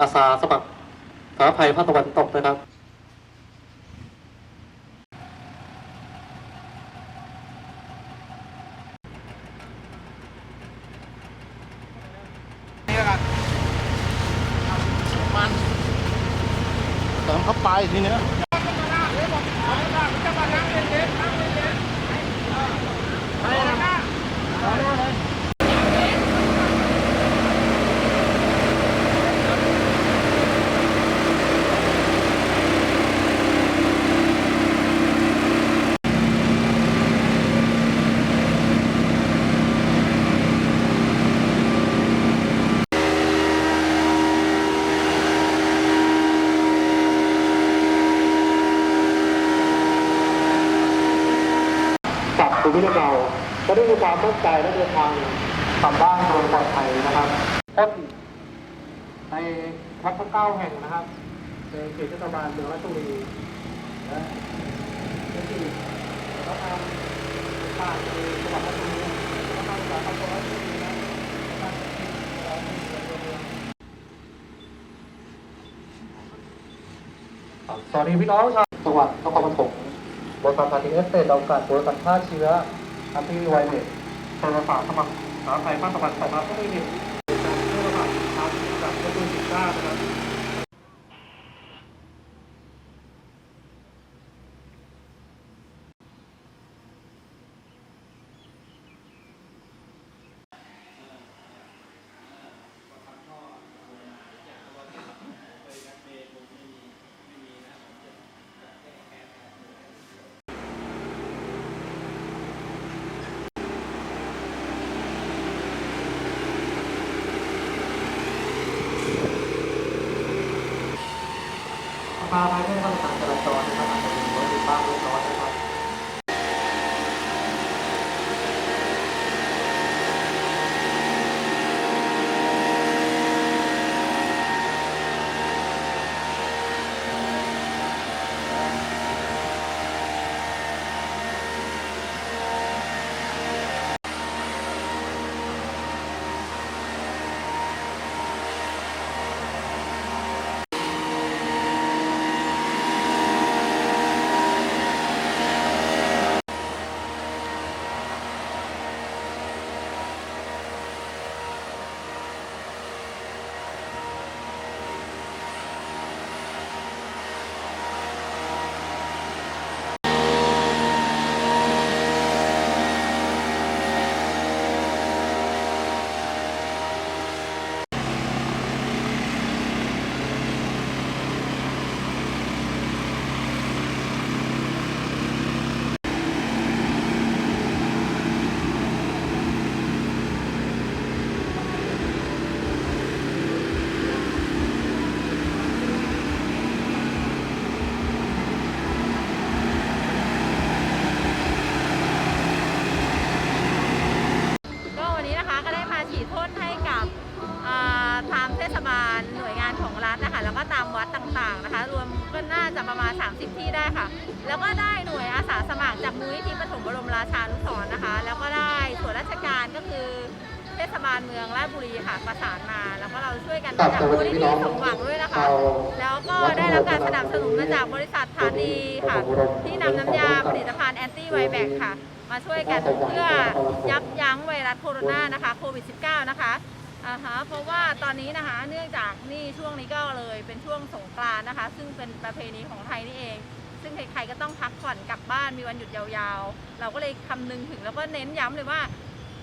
อาสาสมัครสาภัยภาคตะวันตกนะครับ นี่แล้วกันมันเติมเข้าไปทีเนี้ย ภูมิลำเนาก็ได้มีความมั่นใจและเดินทางกลับบ้านโดยปลอดภัยนะครับพ้นในวัดทั้งเก้าแห่งนะครับในเขตเทศบาลเมืองราชบุรีและที่แล้วทางภาในจังหวัดราชบุรีแล้วทางสาธารณสุขราชบุรีนะครับสวัสดีพี่น้องชาวจังหวัดนครปฐม บริษัทพาทิเอสเตดเรากัดบริษัทท่าเชื้ออันที่ไวเน็ตโทรศัพท์สมัครสาไทยภาคตะวันตกครับก็มีเหตุการโทรศัพท์ทางจากโควิด19นะครับ้าภายในมาตรการจราจรนะครับอาจจะมีรถติดบ้างเล็กน้อยนะครับ ก็วันนี้นะคะก็ได้มาฉีดพ่นให้กับอ่าทางเทศบาลหน่วยงานของรัฐนะคะแล้ วก็ตามวัดต่างๆนะคะ รวมก็น่าจะประมาณ 30 ที่ได้ค่ะ แล้วก็ได้หน่วยอาสาสมัครจากมูลนิธิปฐมบรมราชานุสรณ์นะคะ แล้วก็ได้ส่วนราชการก็คือเทศบาลเมืองราชบุรีค่ะประสานมา แล้วก็เราช่วยกันครับจากสวัมูสลดีนิพี่ธิน้องสมหวังด้วยนะคะชาวแล้วก็ได้รับการสนับสนุนมาจากบริษัทธานีค่ะ ที่นำน้ำยาผลิตภัณฑ์แอนตี้ไวแบคค่ะ มาช่วยกันเพื่อยับยั้งไวรัสโคโรนานะคะโควิด -19 นะคะ อ่าฮะเพราะว่าตอนนี้นะคะเนื่องจากนี่ช่วงนี้ก็เลยเป็นช่วงสงกรานต์นะคะ ซึ่งเป็นประเพณีของไทยนี่เอง ซึ่งใครๆก็ต้องพักผ่อนกลับบ้านมีวันหยุดยาวๆ เราก็เลยคำนึงถึงแล้วก็เน้นย้ำเลยว่า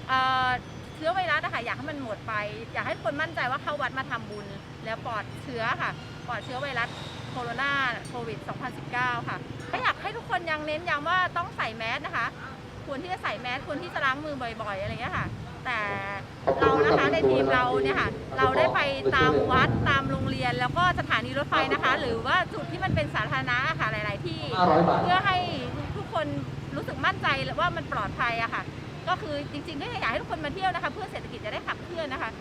เอ่อเชื้อไวรัสนะคะอยากให้มันหมดไป อยากให้คนมั่นใจว่าเข้าวัดมาทำบุญ แล้วปลอดเชื้อค่ะ ปลอดเชื้อไวรัสโคโรนาโควิด 2019 ค่ะก็อยากให้ทุกคนยังเน้นย้ำว่าต้องใส่แมสนะคะ ควรที่จะใส่แมสควรที่จะล้างมือบ่อย ๆ อะไรเงี้ยค่ะ แต่เรานะคะในทีมเราเนี่ยค่ะ เราได้ไปตามวัดตามโรงเรียนแล้วก็สถานีรถไฟนะคะ หรือว่าจุดที่มันเป็นสาธารณะค่ะหลาย ๆ ที่500บาทเพื่อให้ทุกคนรู้สึกมั่นใจว่ามันปลอดภัยอะค่ะ ก็คือจริงๆก็อยากให้ทุกคนมาเที่ยวนะคะ เพื่อเศรษฐกิจจะได้ขับเคลื่อนนะคะ